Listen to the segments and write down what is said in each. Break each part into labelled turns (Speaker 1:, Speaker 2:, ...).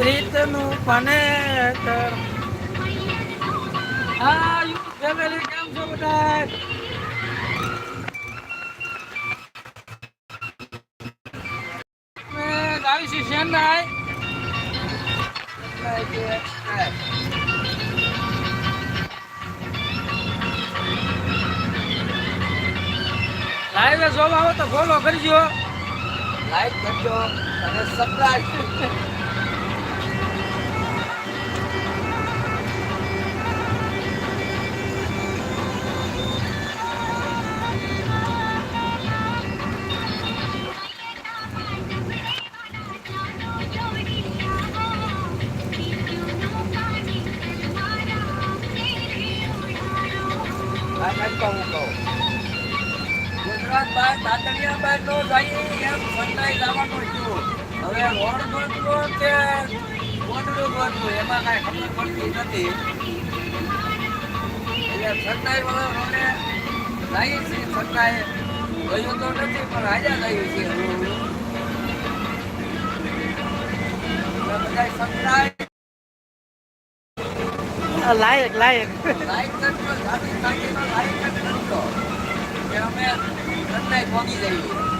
Speaker 1: Ritanu Paneta. Ah, you have a little game for that. અમે આવી છીએ Chennai live જોવા આવો તો ફોલો કરજો.
Speaker 2: લાઈક કરજો અને સબસ્ક્રાઇબ ગુજરાત બહાર તાતણિયા બહાર નો જઈએ એમ સંતાઈ જવાનું છું. હવે રોડ ગોતવો કે ગોતડું ગોતવું એમાં કાંઈ ખબર પડતી નથી. એટલે સંતાઈ વાળો રોડે જઈએ છીએ સંતાઈ ગયું તો નથી પણ હાજા. જઈએ છીએ હળવું. સંતાઈ
Speaker 1: લાયક લાયક.
Speaker 2: લાઈક ボギーゼリー。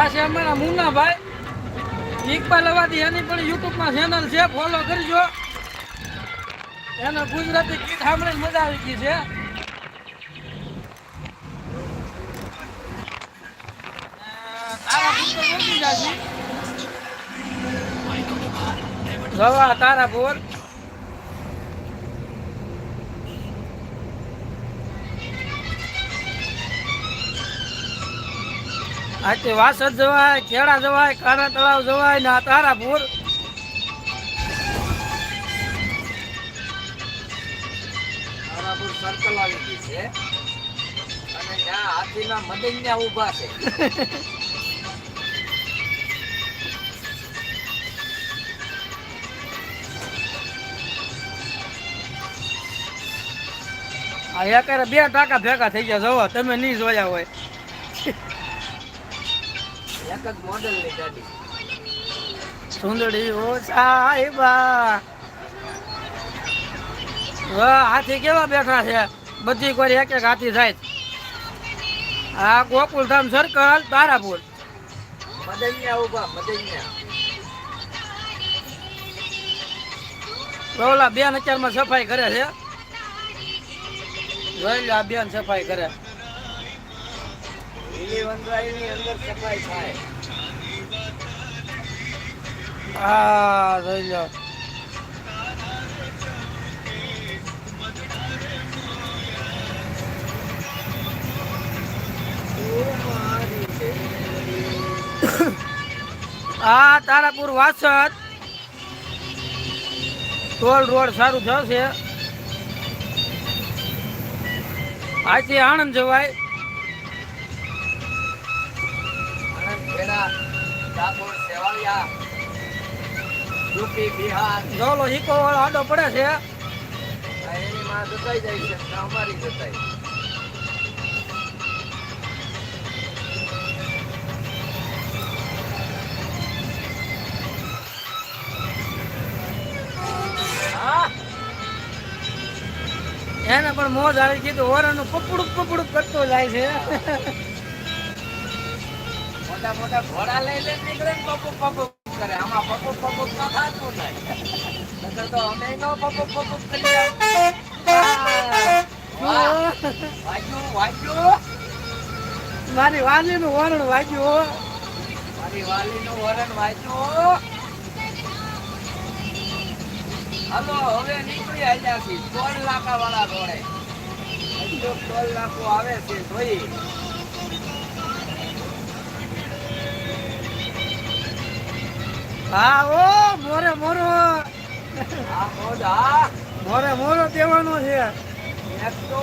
Speaker 1: આ છે અમારા મુન્નાભાઈ. ઇકબાલ અવાદી એની પણ યુટ્યુબમાં ચેનલ છે ફોલો કરજો. એને ગુજરાતી ગીત સાંભળીને મજા આવી ગઈ છે. અ, તારાપુર તો આથી વાસદ જવાય ખેડા જવાય કાના તળાવ જવાય ને તારાપુર
Speaker 2: તારાપુર સર્કલ આવી ગઈ છે. અને ત્યાં હાથીના મદનિયા ઊભા છે.
Speaker 1: આ એકારે બે ટાકા ભેગા થઈ ગયા જવો તમે નહીં જોયા હોય.
Speaker 2: જ મોડેલની ગાડી.
Speaker 1: સુંદડી ઓ સાહેબા. હાથી કેવા બેઠા છે? બધી કોઈ એક એક હાથી થાય. આ ગોકુલધામ સર્કલ તારાપુર.
Speaker 2: મદનિયા ઊભા મદનિયા
Speaker 1: ઓલા બેન અત્યારમાં સફાઈ કરે છે? જોઈ લો આ બેન સફાઈ કરે.
Speaker 2: લીલી વનરાયની અંદર સફાઈ થાય.
Speaker 1: હા જોઈ લો. આ તારાપુર વાસદ. ટોલ રોડ સારું થશે. આજથી આણંદ જવાય.
Speaker 2: આણંદ સેવાલિયા યુપી બિહાર.
Speaker 1: જોલો હિકો વાળો આડો પડે છે.
Speaker 2: એની માં જતાઈ જાય છે અમારી જતાઈ.
Speaker 1: એને પણ મોજ આવી કીધું ઓરાનું પપડું પપડું કરતો જાય છે.
Speaker 2: મોટા મોટા ઘોડા લઈ લઈને નીકળે પપુ પપુ કરે. આમાં પપુ પપુ ન થતું નહીં. તો અમે નો કરીએ. વાગ્યું વાગ્યું
Speaker 1: મારી વાલીનું વરણ વાગ્યું
Speaker 2: મારી વાલીનું વરણ વાંચ્યું હાલો હવે નીકળી છીએ. ટોલ નાકા વાળા હજુ ટોલ નાકું આવે છે જોઈ.
Speaker 1: હા ઓ મોરે મોરો. મોરે મોરો દેવાનો છે.
Speaker 2: એક તો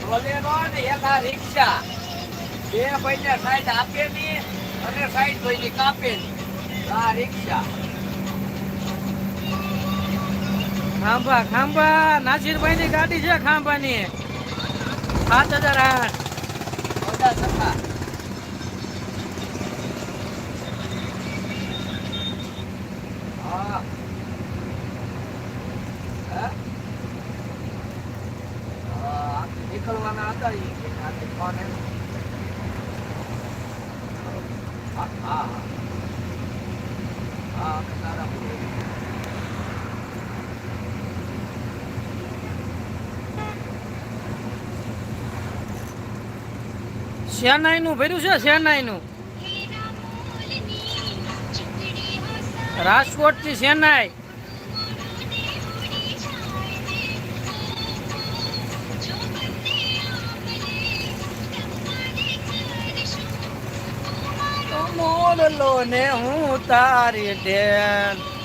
Speaker 2: બોલેરો ને એક આ રિક્ષા. બે ભાઈને સાઈડ આપે ની અને સાઈડ ભાઈને કાપે ની. આ રિક્ષા.
Speaker 1: ખાંભા ખાંભા નાસિરભાઈ ની ગાડી છે ખાંભાની. સાત હજાર આઠ.
Speaker 2: બધા સખા હા હે? હા, નીકળવાના હતા ઈ કે આથી ફોન એમ. હા, હા, હા. હા, અમે તારા બોલીએ.
Speaker 1: શેનાઈ નું ભર્યું છે શેનાઈ નું રાજકોટથી શેનાઈ મોરલો ને હું તારી ઢેલ